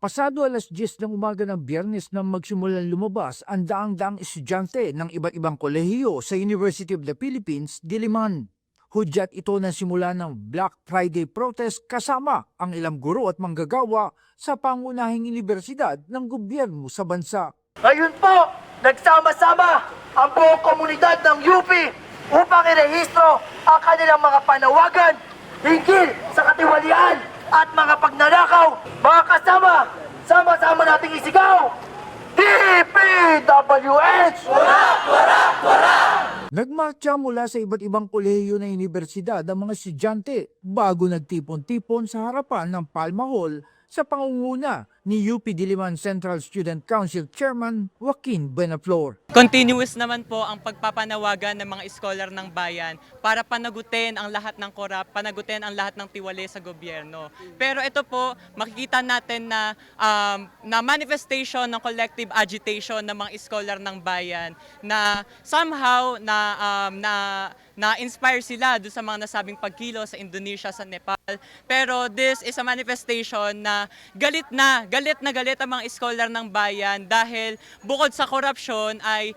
Pasado alas 10 ng umaga ng biyernes nang magsimulang lumabas ang daang-daang estudyante ng iba't ibang kolehiyo sa University of the Philippines, Diliman. Hudyat ito na simula ng Black Friday protest kasama ang ilang guro at manggagawa sa pangunahing universidad ng gobyerno sa bansa. Ngayon po, nagsama-sama ang buong komunidad ng UP upang irehistro ang kanilang mga panawagan hinggil sa katiwalian at mga pagnanakaw. Mga kasama, sama-sama nating isigaw! DPWH! Nagmarcha mula sa iba't ibang kolehiyo ng universidad ang mga estudyante bago nagtipon-tipon sa harapan ng Palma Hall sa pangunguna ni UP Diliman Central Student Council Chairman Joaquin Benaflor. Continuous naman po ang pagpapanawagan ng mga scholar ng bayan para panagutin ang lahat ng korap, panagutin ang lahat ng tiwali sa gobyerno. Pero ito po, makikita natin na, um, na manifestation ng collective agitation ng mga scholar ng bayan na somehow na, um, na na-inspire sila doon sa mga nasabing pagkilo sa Indonesia, sa Nepal. Pero this is a manifestation na galit na, galit na galit ang mga scholar ng bayan dahil bukod sa korupsyon ay,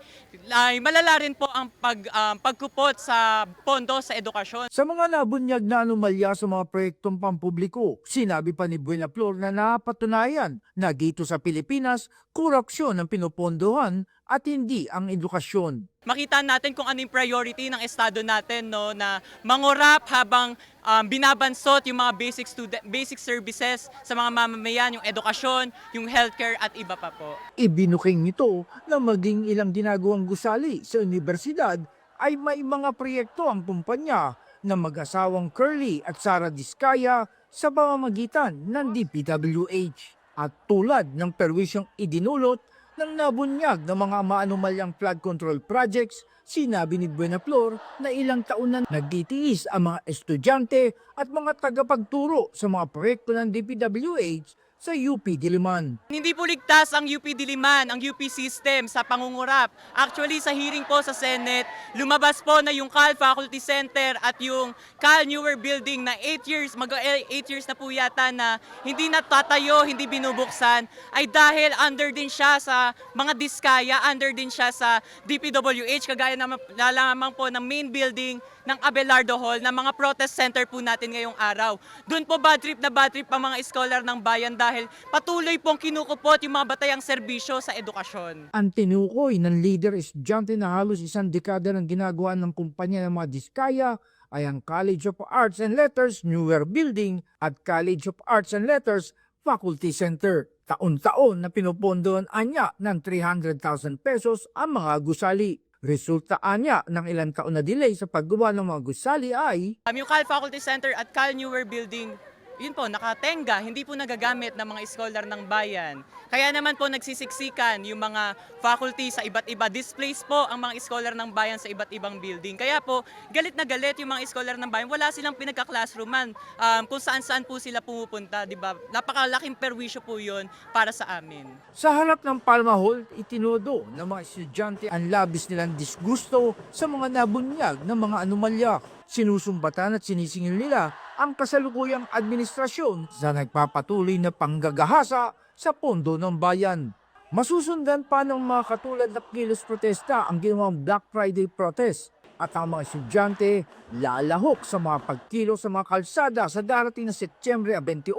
ay malala rin po ang pag, um, pagkupot sa pondo sa edukasyon. Sa mga nabunyag na anomalya sa mga proyektong pampubliko, sinabi pa ni Buenaflor na napatunayan na dito sa Pilipinas, korupsyon ang pinupondohan at hindi ang edukasyon. Makita natin kung ano yung priority ng estado natin no na mangurap habang um, binabansot yung mga basic student basic services sa mga mamamayan, yung edukasyon, yung healthcare at iba pa po. Ibinuking nito na maging ilang ginagawang gusali sa universidad ay may mga proyekto ang kumpanya na mag-asawang Curly at Sara Diskaya sa pamamagitan ng DPWH. At tulad ng perwisyong idinulot ng nabunyag ng mga maanumalyang flood control projects, sinabi ni Buenaflor na ilang taon na nagtitiis ang mga estudyante at mga tagapagturo sa mga proyekto ng DPWH sa UP Diliman. Hindi po ligtas ang UP Diliman, ang UP system sa pangungurap. Actually, sa hearing po sa Senate, lumabas po na yung Cal Faculty Center at yung Cal Newer Building na 8 years, mag 8 years na po yata na hindi natatayo, hindi binubuksan, ay dahil under din siya sa mga diskaya, under din siya sa DPWH, kagaya naman, na lamang po ng main building ng Abelardo Hall na mga protest center po natin ngayong araw. Doon po bad trip na bad trip ang mga scholar ng bayan dahil patuloy pong kinukupot yung mga batayang serbisyo sa edukasyon. Ang tinukoy ng leader estudyante na halos isang dekada ng ginagawa ng kumpanya ng mga diskaya ay ang College of Arts and Letters Newer Building at College of Arts and Letters Faculty Center. Taon-taon na pinupondoan anya ng 300,000 pesos ang mga gusali. Resulta anya ng ilang taon na delay sa paggawa ng mga gusali ay Um, yung Cal Faculty Center at Cal Newer Building, yun po, nakatenga, hindi po nagagamit ng mga scholar ng bayan. Kaya naman po nagsisiksikan yung mga faculty sa iba't iba. Displace po ang mga scholar ng bayan sa iba't ibang building. Kaya po, galit na galit yung mga scholar ng bayan. Wala silang pinagka-classrooman um, kung saan-saan po sila pumupunta, di ba? Napakalaking perwisyo po yun para sa amin. Sa harap ng Palma Hall, itinodo ng mga estudyante ang labis nilang disgusto sa mga nabunyag ng mga anomalya. Sinusumbatan at sinisingil nila ang kasalukuyang administrasyon sa nagpapatuloy na panggagahasa sa pondo ng bayan. Masusundan pa ng mga katulad na kilos protesta ang ginawang Black Friday protest at ang mga estudyante lalahok sa mga pagkilo sa mga kalsada sa darating na Setyembre 21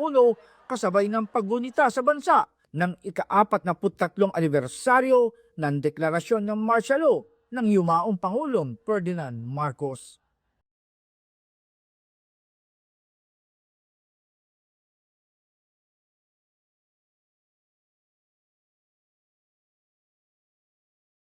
kasabay ng paggunita sa bansa ng ika-apat na putatlong anibersaryo ng deklarasyon ng martial law ng yumaong Pangulong Ferdinand Marcos.